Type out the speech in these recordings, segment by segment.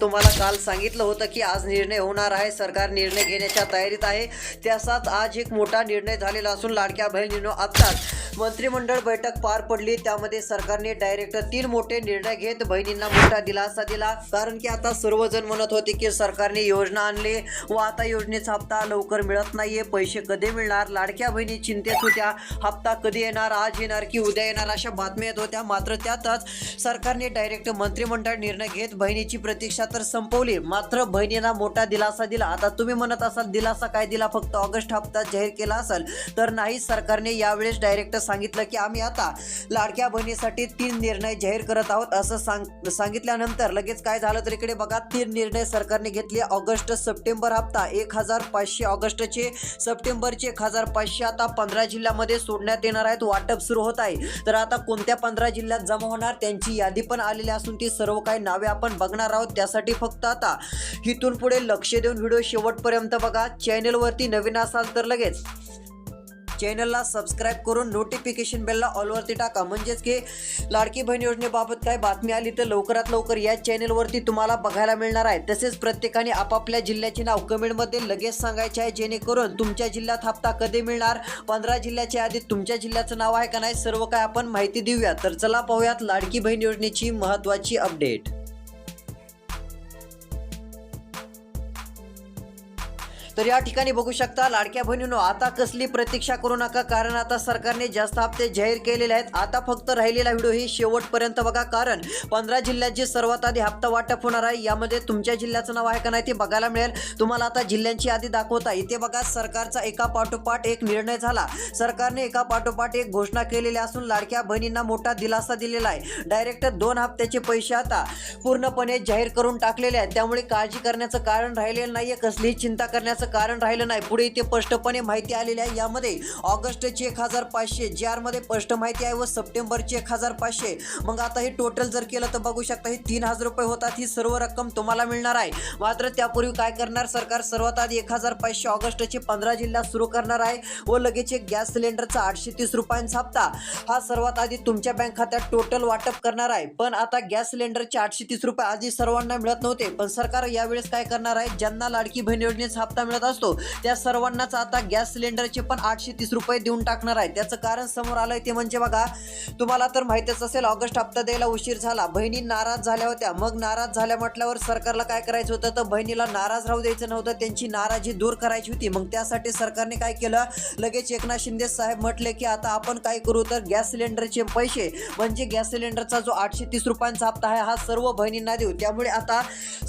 तुम्हाला काल सांगितलं होतं की आज निर्णय होणार आहे. सरकार निर्णय घेण्याच्या तयारीत आहे. त्याचाच आज एक मोठा निर्णय झालेला असून लाडक्या बहिणींनो आत्ताच मंत्रिमंडळ बैठक पार पडली. त्यामध्ये सरकारने डायरेक्ट तीन मोठे निर्णय घेत बहिणींना मोठा दिलासा दिला. कारण की आता सर्वजण म्हणत होते की सरकारने योजना आणली व आता योजनेचा हप्ता लवकर मिळत नाहीये. पैसे कधी मिळणार? लाडक्या बहिणी चिंतेत होत्या. हप्ता कधी येणार? आज येणार की उद्या येणार? अशा बातम्या येत होत्या. मात्र त्यातच सरकारने डायरेक्ट मंत्रिमंडळ निर्णय घेत बहिणीची प्रतीक्षा तर संपवली. मात्र बहिणींना मोठा दिलासा दिला. आता तुम्ही म्हणत असाल दिलासा काय दिला? फक्त ऑगस्ट हप्ता जाहीर केला असेल. तर नाही सरकारने यावेळेस डायरेक्ट सांगितलं की आम्ही आता लाडक्या बहिणीसाठी तीन निर्णय जाहीर करत आहोत असं सांग सांगितल्यानंतर लगेच काय झालं तर इकडे बघा तीन निर्णय सरकारने घेतले. ऑगस्ट सप्टेंबर हप्ता एक हजार पाचशे ऑगस्टचे सप्टेंबरचे एक हजार पाचशे आता पंधरा जिल्ह्यामध्ये सोडण्यात येणार आहेत. वाटप सुरू होत आहे. तर आता कोणत्या पंधरा जिल्ह्यात जमा होणार त्यांची यादी पण आलेली असून ती सर्व काही नावे आपण बघणार आहोत. त्यासाठी फक्त आता इथून पुढे लक्ष देऊन व्हिडिओ शेवटपर्यंत बघा. चॅनलवरती नवीन असाल तर लगेच चॅनलला सबस्क्राईब करून नोटिफिकेशन बेलला ऑलवरती टाका. म्हणजेच की लाडकी बहीण योजनेबाबत काय बातमी आली तर लवकरात लवकर या चॅनलवरती तुम्हाला बघायला मिळणार आहे. तसेच प्रत्येकाने आपापल्या जिल्ह्याचे नाव कमेंटमध्ये लगेच सांगायचे आहे जेणेकरून तुमच्या जिल्ह्यात हप्ता कधी मिळणार पंधरा जिल्ह्याच्या आधी तुमच्या जिल्ह्याचं नाव आहे का नाही सर्व काय आपण माहिती देऊया. तर चला पाहूयात लाडकी बहीण योजनेची महत्त्वाची अपडेट तर या ठिकाणी बघू शकता लाडक्या बहिणीनो आता कसली प्रतीक्षा करू नका कारण आता सरकारने जास्त हप्ते जाहीर केलेले आहेत. आता फक्त राहिलेला व्हिडिओ ही शेवटपर्यंत बघा कारण पंधरा जिल्ह्याचे सर्वात आधी हप्ता वाटप होणार आहे यामध्ये तुमच्या जिल्ह्याचं नाव आहे का नाही ते बघायला मिळेल. तुम्हाला आता जिल्ह्यांची यादी दाखवता इथे बघा सरकारचा एका पाठोपाठ एक निर्णय झाला. सरकारने एका पाठोपाठ एक घोषणा केलेली असून लाडक्या बहिणींना मोठा दिलासा दिलेला आहे. डायरेक्ट दोन हप्त्याचे पैसे आता पूर्णपणे जाहीर करून टाकलेले आहेत. त्यामुळे काळजी करण्याचं कारण राहिलेलं नाहीये कसलीही चिंता करण्याचं कारण राहिलं नाही. पुढे इथे स्पष्टपणे माहिती आलेली आहे. यामध्ये ऑगस्टची एक हजार पाचशे जे आरमध्ये स्पष्ट माहिती आहे व सप्टेंबरची एक हजार पाचशे. मग आता हे टोटल जर केलं तर बघू शकता हे तीन हजार रुपये होतात. ही सर्व रक्कम तुम्हाला मिळणार आहे. मात्र त्यापूर्वी काय करणार? सरकार सर्वात आधी एक हजार पाचशे ऑगस्टचे पंधरा जिल्ह्यात सुरू करणार आहे व लगेच एक गॅस सिलेंडरचा आठशे तीस रुपयांचा हप्ता. हा सर्वात आधी तुमच्या बँक खात्यात टोटल वाटप करणार आहे. पण आता गॅस सिलेंडरचे आठशे तीस रुपये आधी सर्वांना मिळत नव्हते. पण सरकार यावेळेस काय करणार आहे? ज्यांना लाडकी बहीण योजनेचा हप्ता मिळत असतो. त्या सर्वांनाच आता गॅस सिलेंडरचे पण आठशे तीस रुपये देऊन टाकणार आहे. त्याचं कारण समोर आलंय ते म्हणजे बघा तुम्हाला तर माहितीच असेल ऑगस्ट हप्ता द्यायला उशीर झाला. बहिणी नाराज झाल्या होत्या. मग नाराज झाल्या म्हटल्यावर सरकारला काय करायचं होतं? तर बहिणीला नाराज राहू द्यायचं नव्हतं. त्यांची नाराजी दूर करायची होती. मग त्यासाठी सरकारने काय केलं? लगेच एकनाथ शिंदे साहेब म्हटले की आता आपण काय करू? तर गॅस सिलेंडरचे पैसे म्हणजे गॅस सिलेंडरचा जो आठशे तीस रुपयांचा हप्ता आहे हा सर्व बहिणींना देऊ. त्यामुळे आता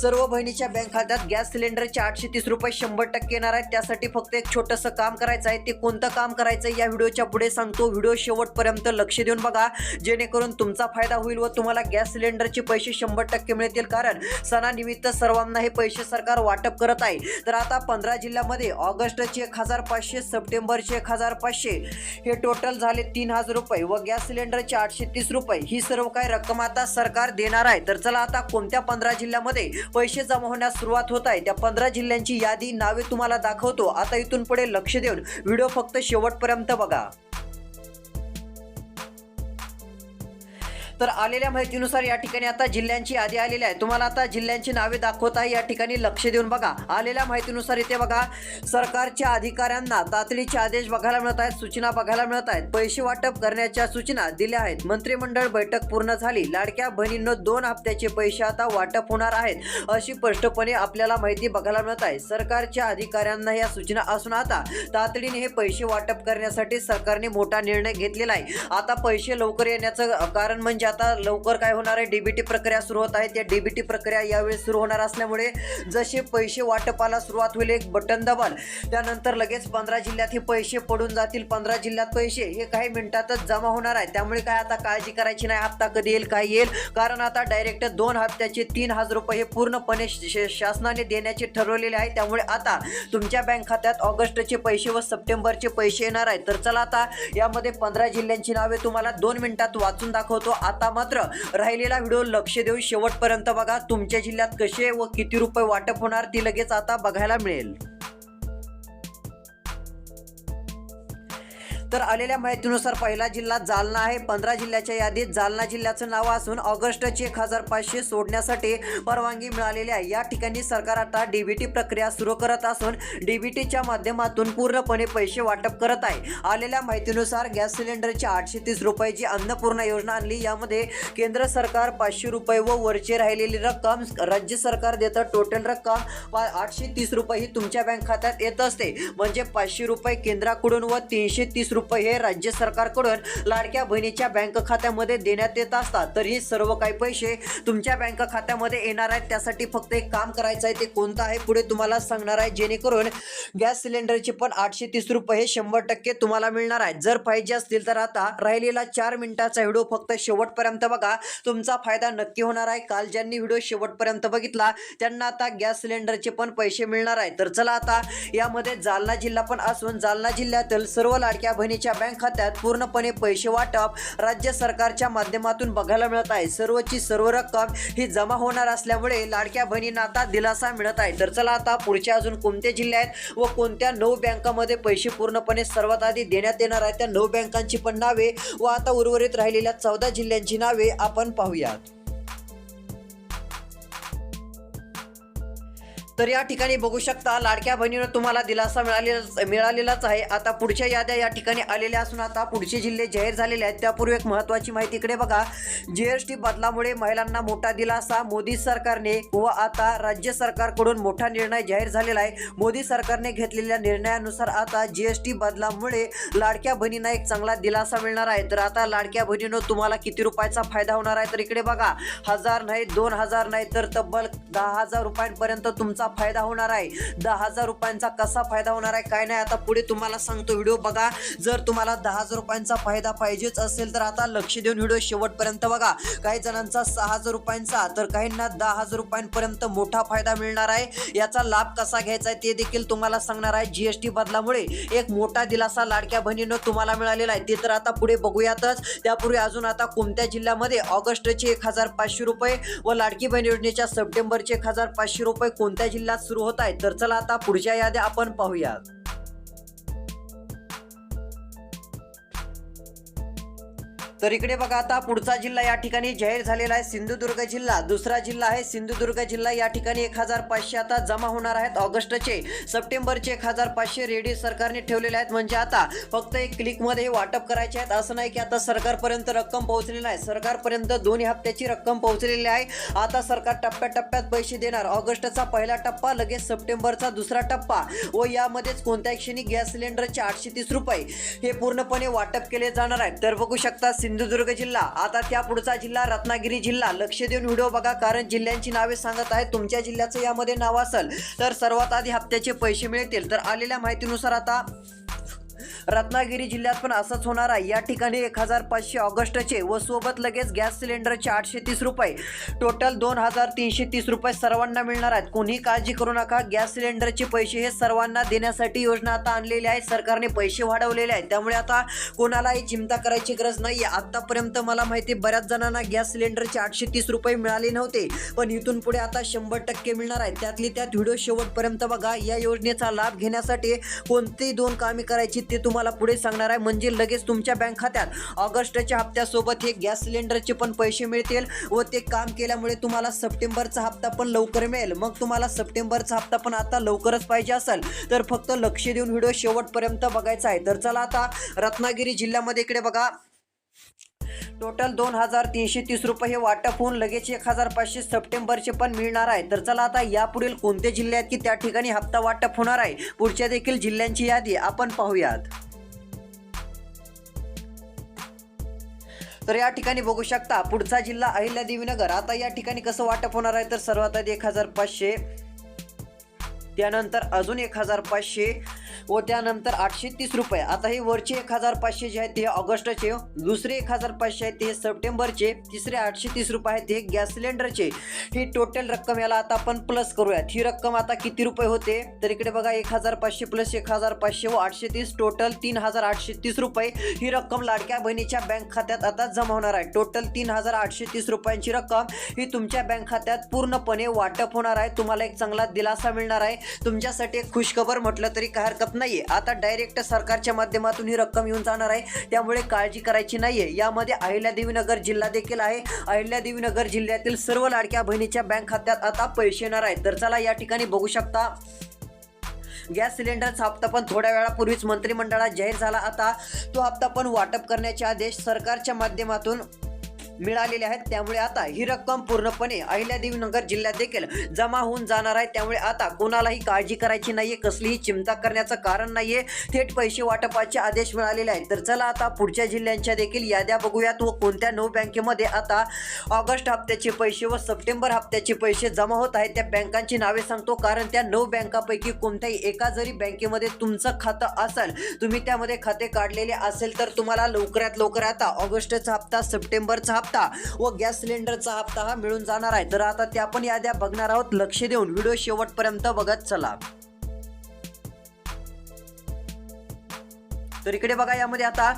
सर्व बहिणीच्या बँक खात्यात गॅस सिलेंडरचे आठशे तीस रुपये शंभर टक्के येणार आहेत त्यासाठी फक्त एक छोटंसं काम करायचं आहे. ते कोणतं काम करायचं आहे या व्हिडिओच्या पुढे सांगतो. व्हिडिओ शेवटपर्यंत लक्ष देऊन बघा. जेणेकरून तुमचा फायदा होईल व तुम्हाला गॅस सिलेंडरचे पैसे शंभर टक्के मिळतील. कारण सणानिमित्त सर्वांना हे पैसे सरकार वाटप करत आहे. तर आता पंधरा जिल्ह्यामध्ये ऑगस्टचे एक हजार पाचशे सप्टेंबरचे एक हजार पाचशे. हे टोटल झाले तीन हजार रुपये व गॅस सिलेंडरचे आठशे तीस रुपये. ही सर्व काही रक्कम आता सरकार देणार आहे. तर चला आता कोणत्या पंधरा जिल्ह्यामध्ये पैसे जमा होण्यास सुरुवात होत आहे? त्या पंधरा जिल्ह्यांची यादी नावे तुम्हाला दाखवतो. आता इथून पुढे लक्ष देऊन व्हिडिओ फक्त शेवटपर्यंत बघा. तर आलेल्या माहितीनुसार या ठिकाणी आता जिल्ह्यांची यादी आलेली आहे. तुम्हाला आता जिल्ह्यांची नावे दाखवत आहे. या ठिकाणी लक्ष देऊन बघा. आलेल्या माहितीनुसार इथे बघा सरकारच्या अधिकाऱ्यांना तातडीचे आदेश बघायला मिळत आहेत सूचना बघायला मिळत आहेत. पैसे वाटप करण्याच्या सूचना दिल्या आहेत. मंत्रिमंडळ बैठक पूर्ण झाली. लाडक्या बहिणींनो दोन हप्त्याचे पैसे आता वाटप होणार आहेत अशी स्पष्टपणे आपल्याला माहिती बघायला मिळत आहे. सरकारच्या अधिकाऱ्यांना या सूचना असून आता तातडीने हे पैसे वाटप करण्यासाठी सरकारने मोठा निर्णय घेतलेला आहे. आता पैसे लवकर येण्याचं कारण म्हणजे आता लवकर काय होणार आहे? डीबीटी प्रक्रिया सुरू होत आहे. त्या डीबीटी प्रक्रिया यावेळी सुरू होणार असल्यामुळे जसे पैसे वाटपाला सुरुवात होईल एक बटन दबाल. त्यानंतर लगेच पंधरा जिल्ह्यात हे पैसे पडून जातील. पंधरा जिल्ह्यात पैसे हे काही मिनिटातच जमा होणार आहे. त्यामुळे काय आता काळजी करायची नाही. हप्ता कधी येईल काय येईल? कारण आता डायरेक्ट दोन हप्त्याचे तीन हजार रुपये हे पूर्णपणे श- शासनाने देण्याचे ठरवलेले आहे. त्यामुळे आता तुमच्या बँक खात्यात ऑगस्टचे पैसे व सप्टेंबरचे पैसे येणार आहेत तर चला आता यामध्ये पंधरा जिल्ह्यांची नावे तुम्हाला दोन मिनिटात वाचून दाखवतो. आता आता मात्र राहिलेला व्हिडिओ लक्ष देऊन शेवटपर्यंत बघा. तुमच्या जिल्ह्यात कसे व किती रुपये वाटप होणार ती लगेच आता बघायला मिळेल. तर आलेल्या माहितीनुसार पहिला जिल्हा जालना आहे. पंधरा जिल्ह्याच्या यादीत जालना जिल्ह्याचं नाव असून ऑगस्टचे एक हजार पाचशे सोडण्यासाठी परवानगी मिळालेली आहे. या ठिकाणी सरकार आता डीबीटी प्रक्रिया सुरू करत असून डीबीटीच्या माध्यमातून पूर्णपणे पैसे वाटप करत आहे. आलेल्या माहितीनुसार गॅस सिलेंडरची आठशे तीस रुपयाची अन्नपूर्णा योजना आणली यामध्ये केंद्र सरकार पाचशे रुपये व वरची राहिलेली रक्कम राज्य सरकार देतं. टोटल रक्कम पा- आठशे तीस रुपये ही तुमच्या बँक खात्यात येत असते. म्हणजे पाचशे रुपये केंद्राकडून व तीनशे तीस रुपये हे राज्य सरकारकडून लाडक्या बहिणीच्या बँक खात्यामध्ये देण्यात येत असतात. तर ही सर्व काही पैसे तुमच्या बँक खात्यामध्ये येणार आहेत. त्यासाठी फक्त एक काम करायचं आहे ते कोणतं आहे पुढे तुम्हाला सांगणार आहे. जेणेकरून गॅस सिलेंडरचे पण आठशे तीस रुपये हे शंभर टक्के तुम्हाला मिळणार आहेत जर पाहिजे असतील तर आता राहिलेला चार मिनिटाचा व्हिडिओ फक्त शेवटपर्यंत बघा. तुमचा फायदा नक्की होणार आहे. काल ज्यांनी व्हिडिओ शेवटपर्यंत बघितला त्यांना आता गॅस सिलेंडरचे पण पैसे मिळणार आहेत तर चला आता यामध्ये जालना जिल्हा पण असून जालना जिल्ह्यातील सर्व लाडक्या बहिणी कंपनीच्या बँक खात्यात पूर्णपणे पैसे वाटप राज्य सरकारच्या माध्यमातून बघायला मिळत आहे. सर्वची सर्व रक्कम ही जमा होणार असल्यामुळे लाडक्या बहिणींना आता दिलासा मिळत आहे. तर चला आता पुढच्या अजून कोणते जिल्हे आहेत व कोणत्या नऊ बँकामध्ये पैसे पूर्णपणे सर्वात आधी देण्यात येणार आहेत? त्या नऊ बँकांची पण नावे व आता उर्वरित राहिलेल्या चौदा जिल्ह्यांची नावे आपण पाहूयात. तर या ठिकाणी बघू शकता लाडक्या बहिणीनं तुम्हाला दिलासा मिळालेला मिळालेलाच आहे. आता पुढच्या याद्या या ठिकाणी आलेल्या असून आता पुढचे जिल्हे जाहीर झालेले आहेत. त्यापूर्वी एक महत्त्वाची माहिती इकडे बघा. जी एस टी बदलामुळे महिलांना मोठा दिलासा. मोदी सरकारने व आता राज्य सरकारकडून मोठा निर्णय जाहीर झालेला आहे. मोदी सरकारने घेतलेल्या निर्णयानुसार आता जी एस टी बदलामुळे लाडक्या बहिणींना एक चांगला दिलासा मिळणार आहे. तर आता लाडक्या बहिणीनं तुम्हाला किती रुपयाचा फायदा होणार आहे? तर इकडे बघा. हजार नाही दोन हजार नाही तर तब्बल दहा हजार रुपयांपर्यंत तुमचा फायदा होणार आहे. दहा हजार रुपयांचा कसा फायदा होणार आहे काय नाही आता पुढे तुम्हाला सांगतो व्हिडिओ बघा. जर तुम्हाला दहा हजार रुपयांचा फायदा पाहिजेच असेल तर आता लक्ष देऊन व्हिडिओ शेवटपर्यंत बघा. काही जणांचा सहा हजार रुपयांचा तर काहींना दहा हजार रुपयांपर्यंत मोठा फायदा मिळणार आहे. याचा लाभ कसा घ्यायचा आहे ते देखील तुम्हाला सांगणार आहे जीएसटी बदलामुळे. एक मोठा दिलासा लाडक्या बहिणीनं तुम्हाला मिळालेला आहे ते तर आता पुढे बघूयातच. त्यापूर्वी अजून आता कोणत्या जिल्ह्यामध्ये ऑगस्टचे एक हजार पाचशे रुपये व लाडकी बहीण योजनेच्या सप्टेंबरचे एक हजार पाचशे रुपये कोणत्या जिल्ह्यात सुरू होत आहेत. तर चला आता पुढच्या याद्या आपण पाहूयात. तर इकडे बघा आता पुढचा जिल्हा या ठिकाणी जाहीर झालेला आहे सिंधुदुर्ग जिल्हा. दुसरा जिल्हा आहे सिंधुदुर्ग जिल्हा. या ठिकाणी एक हजार पाचशे आता जमा होणार आहेत ऑगस्टचे. सप्टेंबरचे एक हजार पाचशे रेडी सरकारने ठेवलेले आहेत. म्हणजे आता फक्त एक क्लिकमध्ये वाटप करायचे आहेत. असं नाही की आता सरकारपर्यंत रक्कम पोहोचलेली आहे सरकारपर्यंत दोन्ही हप्त्याची रक्कम पोहोचलेली आहे. आता सरकार टप्प्याटप्प्यात पैसे देणार. ऑगस्टचा पहिला टप्पा लगेच सप्टेंबरचा दुसरा टप्पा. व यामध्येच कोणत्या क्षणी गॅस सिलेंडरचे आठशे तीस रुपये हे पूर्णपणे वाटप केले जाणार आहेत. तर बघू शकता सिंधुदुर्ग जिल्हा. आता त्या पुढचा जिल्हा रत्नागिरी जिल्हा. लक्ष देऊन व्हिडिओ बघा कारण जिल्ह्यांची नावे सांगत आहेत. तुमच्या जिल्ह्याचं यामध्ये नाव असेल तर सर्वात आधी हप्त्याचे पैसे मिळतील. तर आलेल्या माहितीनुसार आता रत्नागिरी जिल्ह्यात पण असंच होणार आहे. या ठिकाणी एक हजार पाचशे ऑगस्टचे व सोबत लगेच गॅस सिलेंडरचे आठशे तीस रुपये. टोटल दोन हजार तीनशे तीस रुपये सर्वांना मिळणार आहेत. कोणी काळजी करू नका. गॅस सिलेंडरचे पैसे हे सर्वांना देण्यासाठी योजना आता आणलेली आहे. सरकारने पैसे वाढवलेले आहेत. त्यामुळे आता कोणालाही चिंता करायची गरज नाही आहे आत्तापर्यंत मला माहिती आहे, बऱ्याच जणांना गॅस सिलेंडरचे आठशे तीस रुपये मिळाले नव्हते. पण इथून पुढे आता शंभर टक्के मिळणार आहेत. त्यातली त्यात व्हिडिओ शेवटपर्यंत बघा. या योजनेचा लाभ घेण्यासाठी कोणती दोन कामे करायची ते तुम्हाला पुढे सांगणार आहे. म्हणजे लगेच तुमच्या बँक खात्यात ऑगस्टच्या हप्त्यासोबत हे गॅस सिलेंडरचे पण पैसे मिळतील व ते काम केल्यामुळे तुम्हाला सप्टेंबरचा हप्ता पण लवकर मिळेल. मग तुम्हाला सप्टेंबरचा हप्ता पण आता लवकरच पाहिजे असेल. तर फक्त लक्ष देऊन व्हिडिओ शेवटपर्यंत बघायचा आहे. तर चला आता रत्नागिरी जिल्ह्यामध्ये इकडे बघा. टोटल दोन हजार तीनशे तीस रुपये हे वाटप होऊन लगेच एक हजार पाचशे सप्टेंबरचे पण मिळणार आहे. तर चला आता यापुढील कोणते जिल्हे आहेत की त्या ठिकाणी हप्ता वाटप होणार आहे? पुढच्या देखील जिल्ह्यांची यादी आपण पाहूयात. तर या ठिकाणी बघू शकता पुढचा जिल्हा अहिल्यादेवीनगर. आता या ठिकाणी कसं वाटप होणार आहे? तर सर्वात आधी एक हजार पाचशे त्यानंतर अजून एक हजार पाचशे व त्यानंतर आठशे तीस रुपये. आता हे वरचे एक हजार पाचशे जे आहेत ते ऑगस्टचे दुसरे एक हजार पाचशे आहेत ते सप्टेंबरचे तिसरे आठशे तीस रुपये आहेत ते गॅस सिलेंडरचे. ही टोटल रक्कम याला आता आपण प्लस करूयात. ही रक्कम आता किती रुपये होते? तर इकडे बघा एक हजार पाचशे प्लस एक हजार पाचशे व आठशे तीस टोटल तीन हजार आठशे तीस रुपये ही रक्कम लाडक्या बहिणीच्या बँक खात्यात आता जमा होणार आहे. टोटल तीन हजार आठशे तीस रुपयांची रक्कम ही तुमच्या बँक खात्यात पूर्णपणे वाटप होणार आहे. तुम्हाला एक चांगला दिलासा मिळणार आहे. तुमच्यासाठी एक खुशखबर म्हटलं तरी काय हरकत होत नाहीये. आता डायरेक्ट सरकारच्या माध्यमातून ही रक्कम येऊन जाणार आहे. त्यामुळे काळजी करायची नाहीये. यामध्ये अहिल्यादेवी नगर जिल्हा देखील आहे. अहिल्यादेवी नगर जिल्ह्यातील सर्व लाडक्या बहिणीच्या बँक खात्यात आता पैसे येणार आहेत. तर चला या ठिकाणी बघू शकता. गॅस सिलेंडरचा हप्ता पण थोड्या वेळापूर्वीच मंत्रिमंडळात जाहीर झाला आता. तो हप्ता पण वाटप करण्याचे आदेश सरकारच्या माध्यमातून मिळालेले आहेत. त्यामुळे आता ही रक्कम पूर्णपणे अहिल्यादेवी नगर जिल्ह्यात देखील जमा होऊन जाणार आहे. त्यामुळे आता कोणालाही काळजी करायची नाहीये. कसलीही चिंता करण्याचं कारण नाहीये. थेट पैसे वाटपाचे आदेश मिळालेले आहेत. तर चला आता पुढच्या जिल्ह्यांच्या देखील याद्या बघूयात व कोणत्या नऊ बँकेमध्ये आता ऑगस्ट हप्त्याचे पैसे व सप्टेंबर हप्त्याचे पैसे जमा होत आहेत. त्या बँकांची नावे सांगतो. कारण त्या नऊ बँकापैकी कोणत्याही एका जरी बँकेमध्ये तुमचं खातं असेल तुम्ही त्यामध्ये खाते काढलेले असेल तर तुम्हाला लवकरात लवकर आता ऑगस्टचा हप्ता सप्टेंबरचा हप्ता व गॅस सिलेंडरचा हप्ता हा मिळून जाणार आहे. तर आता त्या पण याद्या बघणार आहोत. लक्ष देऊन व्हिडिओ शेवटपर्यंत बघत चला. तर इकडे बघा यामध्ये आता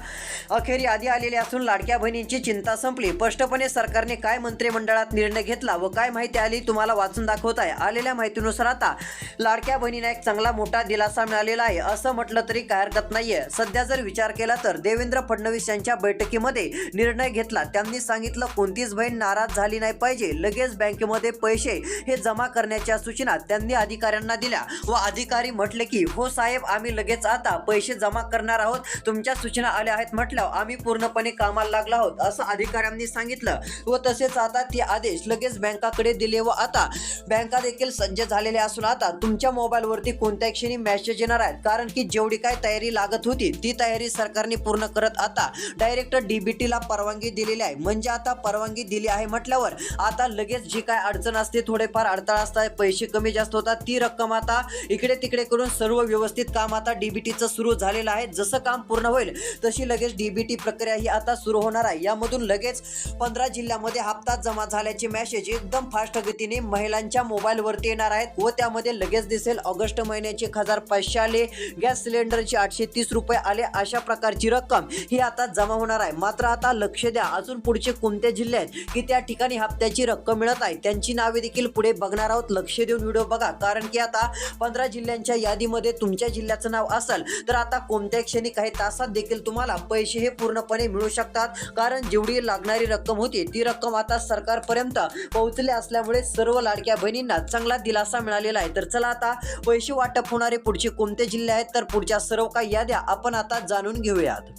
अखेर यादी आलेली असून लाडक्या बहिणींची चिंता संपली. स्पष्टपणे सरकारने काय मंत्रिमंडळात निर्णय घेतला व काय माहिती आली तुम्हाला वाचून दाखवत आहे. आलेल्या माहितीनुसार आता लाडक्या बहिणींना एक चांगला मोठा दिलासा मिळालेला आहे असं म्हटलं तरी काय हरकत नाहीये. सध्या जर विचार केला तर देवेंद्र फडणवीस यांच्या बैठकीमध्ये निर्णय घेतला. त्यांनी सांगितलं कोणतीच बहीण नाराज झाली नाही पाहिजे. लगेच बँकेमध्ये पैसे हे जमा करण्याच्या सूचना त्यांनी अधिकाऱ्यांना दिल्या व अधिकारी म्हटले की हो साहेब आम्ही लगेच आता पैसे जमा करणार आहोत. तुमच्या सूचना आल्या आहेत म्हटल्यावर आम्ही पूर्णपणे कामाला लागलो आहोत असं अधिकाऱ्यांनी सांगितलं. व तसेच आता ते आदेश लगेच बँकाकडे दिले व आता बँका देखील सज्ज झालेल्या असून आता तुमच्या मोबाईलवरती कोणत्या क्षणी मेसेज येणार आहेत. कारण की जेवढी काय तयारी लागत होती ती तयारी सरकारने पूर्ण करत आता डायरेक्ट डीबीटीला परवानगी दिलेली आहे. म्हणजे आता परवानगी दिली आहे म्हटल्यावर आता लगेच जी काय अडचण असते थोडेफार अडथळा असतात पैसे कमी जास्त होतात ती रक्कम आता इकडे तिकडे करून सर्व व्यवस्थित काम आता डीबीटीचं सुरू झालेलं आहे. जसं काम पूर्ण होईल. तशी लगेच डीबीटी प्रक्रिया ही आता सुरू होणार आहे. यामधून लगेच पंधरा जिल्ह्यामध्ये हप्ता जमा झाल्याचे मेसेज एकदम फास्ट गतीने महिलांच्या मोबाईलवरती येणार आहेत व त्यामध्ये लगेच दिसेल ऑगस्ट महिन्याचे एक हजार पाचशे आले गॅस सिलेंडरचे आठशे तीस रुपये आले अशा प्रकारची रक्कम ही आता जमा होणार आहे. मात्र आता लक्ष द्या अजून पुढचे कोणते जिल्हे आहेत की त्या ठिकाणी हप्त्याची रक्कम मिळत आहे त्यांची नावे देखील पुढे बघणार आहोत. लक्ष देऊन व्हिडिओ बघा. कारण की आता पंधरा जिल्ह्यांच्या यादीमध्ये तुमच्या जिल्ह्याचं नाव असेल तर आता कोणत्या क्षणी काही तासात देखील तुम्हाला पैसे हे पूर्णपणे मिळू शकतात. कारण जेवढी लागणारी रक्कम होती ती रक्कम आता सरकारपर्यंत पोहोचली असल्यामुळे सर्व लाडक्या बहिणींना चांगला दिलासा मिळालेला आहे. तर चला आता पैसे वाटप होणारे पुढचे कोणते जिल्हे आहेत तर पुढच्या सर्व काही याद्या आपण आता जाणून घेऊयात.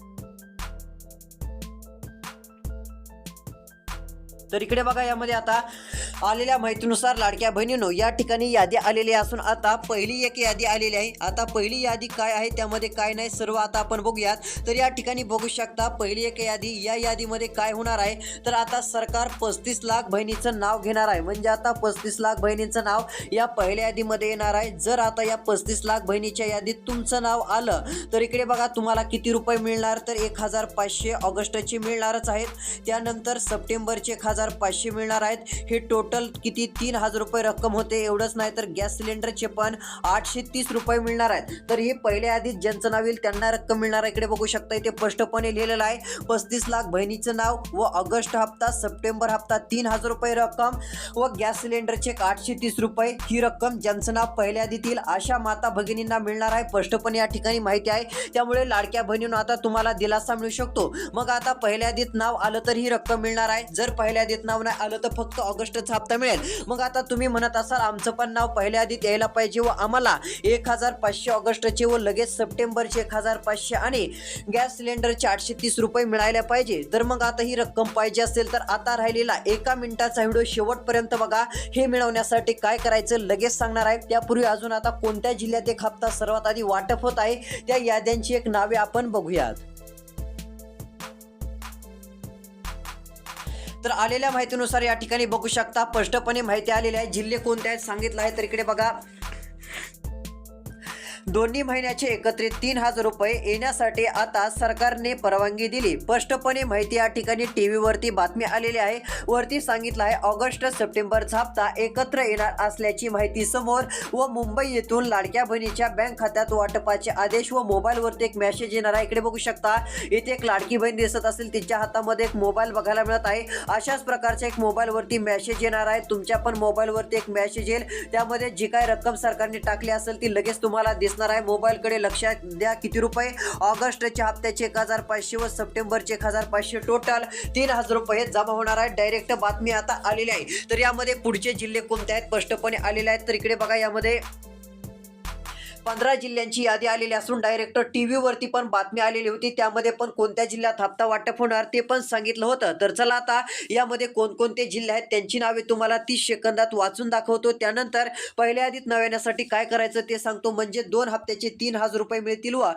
तर इकडे बघा यामध्ये आता आलेल्या माहितीनुसार लाडक्या बहिणीनो या ठिकाणी यादी आलेली असून आता पहिली एक यादी आलेली आहे. आता पहिली यादी काय आहे त्यामध्ये काय नाही सर्व आता आपण बघूयात. तर या ठिकाणी बघू शकता पहिली एक यादी या यादीमध्ये काय होणार आहे? तर आता सरकार पस्तीस लाख बहिणीचं नाव घेणार आहे. म्हणजे आता पस्तीस लाख बहिणींचं नाव या पहिल्या यादीमध्ये येणार आहे. जर आता या पस्तीस लाख बहिणीच्या यादीत तुमचं नाव आलं तर इकडे बघा तुम्हाला किती रुपये मिळणार? तर एक हजार पाचशे ऑगस्टचे मिळणारच आहेत. त्यानंतर सप्टेंबरचे एक हजार पाचशे मिळणार आहेत. हे टोटल टोटल किती? तीन हजार रुपये रक्कम होते. एवढंच नाही तर गॅस सिलेंडरचे पण आठशे तीस रुपये मिळणार आहेत. तर हे पहिल्या आधीच ज्यांचं नाव येईल त्यांना रक्कम मिळणार आहे. इकडे बघू शकता इथे स्पष्टपणे लिहिलेलं आहे. पस्तीस लाख बहिणीचं नाव व ऑगस्ट हप्ता सप्टेंबर हप्ता तीन हजार रुपये रक्कम व गॅस सिलेंडरचे एक आठशे तीस रुपये ही रक्कम ज्यांचं नाव पहिल्या आधी येईल अशा माता भगिनींना मिळणार आहे. स्पष्टपणे या ठिकाणी माहिती आहे. त्यामुळे लाडक्या बहिणीनं आता तुम्हाला दिलासा मिळू शकतो. मग आता पहिल्या आधीत नाव आलं तर ही रक्कम मिळणार आहे. जर पहिल्या आधीत नाव नाही आलं तर फक्त ऑगस्टचा हप्ता मिळेल. मग आता तुम्ही म्हणत असाल आमचं पण नाव पहिल्या आधीत यायला पाहिजे व आम्हाला एक हजार पाचशे ऑगस्टचे व लगेच सप्टेंबरचे एक हजार पाचशे आणि गॅस सिलेंडरचे आठशे तीस रुपये मिळायला पाहिजे. तर मग आता ही रक्कम पाहिजे असेल तर आता राहिलेला एका मिनिटाचा व्हिडिओ शेवटपर्यंत बघा. हे मिळवण्यासाठी काय करायचं लगेच सांगणार आहे. त्यापूर्वी अजून आता कोणत्या जिल्ह्यात एक हप्ता सर्वात आधी वाटप होत आहे त्या याद्यांची एक नावे आपण बघूयात. तर आलेल्या माहितीनुसार या ठिकाणी बघू शकता स्पष्टपणे माहिती आलेली आहे. जिल्हे कोणते आहेत सांगितलं आहे. तर इकडे बघा दोन्ही महिन्याचे एकत्रित तीन हजार रुपये येण्यासाठी आता सरकारने परवानगी दिली. स्पष्टपणे माहिती या ठिकाणी टी व्हीवरती बातमी आलेली आहे. वरती सांगितलं आहे ऑगस्ट सप्टेंबरचा हप्ता एकत्र येणार असल्याची माहिती समोर व मुंबई येथून लाडक्या बहिणीच्या बँक खात्यात वाटपाचे आदेश व मोबाईलवरती एक मेसेज येणार आहे. इकडे बघू शकता इथे एक लाडकी बहीण दिसत असेल तिच्या हातामध्ये एक मोबाईल बघायला मिळत आहे. अशाच प्रकारचा एक मोबाईलवरती मेसेज येणार आहे. तुमच्या पण मोबाईलवरती एक मेसेज येईल. त्यामध्ये जी काय रक्कम सरकारने टाकली असेल ती लगेच तुम्हाला दिस असणार आहे. मोबाईलकडे लक्षात द्या. किती रुपये? ऑगस्टच्या हप्त्याचे एक हजार पाचशे व सप्टेंबरचे एक हजार पाचशे टोटल तीन हजार रुपये जमा होणार आहे. डायरेक्ट बातमी आता आलेली आहे. तर यामध्ये पुढचे जिल्हे कोणते आहेत? स्पष्टपणे आलेले आहेत. तर इकडे बघा यामध्ये पंधरा जिल्ह्यांची यादी आलेली असून डायरेक्टर टी व्हीवरती पण बातमी आलेली होती. त्यामध्ये पण कोणत्या जिल्ह्यात हप्ता वाटप होणार ते पण सांगितलं होतं. तर चला आता यामध्ये कोणकोणते जिल्हे आहेत त्यांची नावे तुम्हाला तीस सेकंदात वाचून दाखवतो. त्यानंतर पहिल्या यादीत नव्याण्यासाठी काय करायचं ते सांगतो. म्हणजे दोन हप्त्याचे तीन हजार रुपये मिळतील व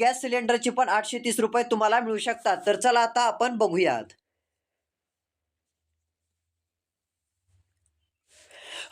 गॅस सिलेंडरचे पण आठशे तीस रुपये तुम्हाला मिळू शकतात. तर चला आता आपण बघूयात.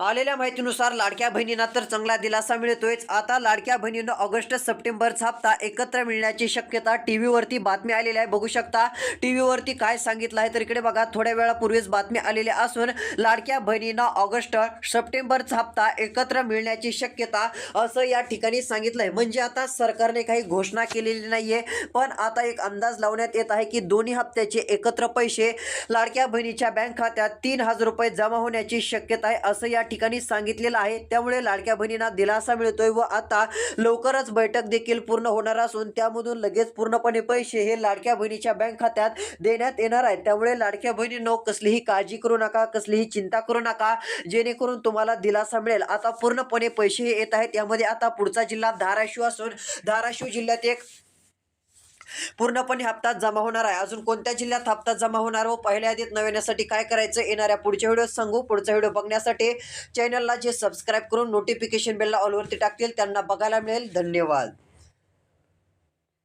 आलेल्या माहितीनुसार लाडक्या बहिणींना तर चांगला दिलासा मिळतोयच. आता लाडक्या बहिणींना ऑगस्ट सप्टेंबरचा हप्ता एकत्र मिळण्याची शक्यता टी व्हीवरती बातमी आलेली आहे. बघू शकता टी व्हीवरती काय सांगितलं आहे तर इकडे बघा थोड्या वेळापूर्वीच बातमी आलेली असून लाडक्या बहिणींना ऑगस्ट सप्टेंबरचा हप्ता एकत्र मिळण्याची शक्यता असं या ठिकाणी सांगितलं आहे म्हणजे आता सरकारने काही घोषणा केलेली नाहीये पण आता एक अंदाज लावण्यात येत आहे की दोन्ही हप्त्याचे एकत्र पैसे लाडक्या बहिणीच्या बँक खात्यात तीन हजार रुपये जमा होण्याची शक्यता आहे असं या ठिकाणी सांगितलेलं आहे. त्यामुळे लाडक्या बहिणींना दिलासा मिळतोय व आता लवकरच बैठक देखील पूर्ण होणार असून त्यामधून लगेच पूर्णपणे पैसे हे लाडक्या बहिणीच्या बँक खात्यात देण्यात येणार आहेत. त्यामुळे लाडक्या बहिणींनो कसलीही काळजी करू नका कसलीही चिंता करू नका. जेणेकरून तुम्हाला दिलासा मिळेल. आता पूर्णपणे पैसे येत आहेत. यामध्ये आता पुढचा जिल्हा धाराशिव असून धाराशिव जिल्ह्यात एक पूर्णपणे हप्ता जमा होणार आहे. अजून कोणत्या जिल्ह्यात हप्ता जमा होणार व पहिल्या यादीत नव्याण्यासाठी काय करायचं? येणाऱ्या पुढच्या व्हिडिओ सांगू. पुढचा व्हिडिओ बघण्यासाठी चॅनलला जे सबस्क्राईब करून नोटिफिकेशन बेलला ऑलवरती टाकतील त्यांना बघायला मिळेल. धन्यवाद.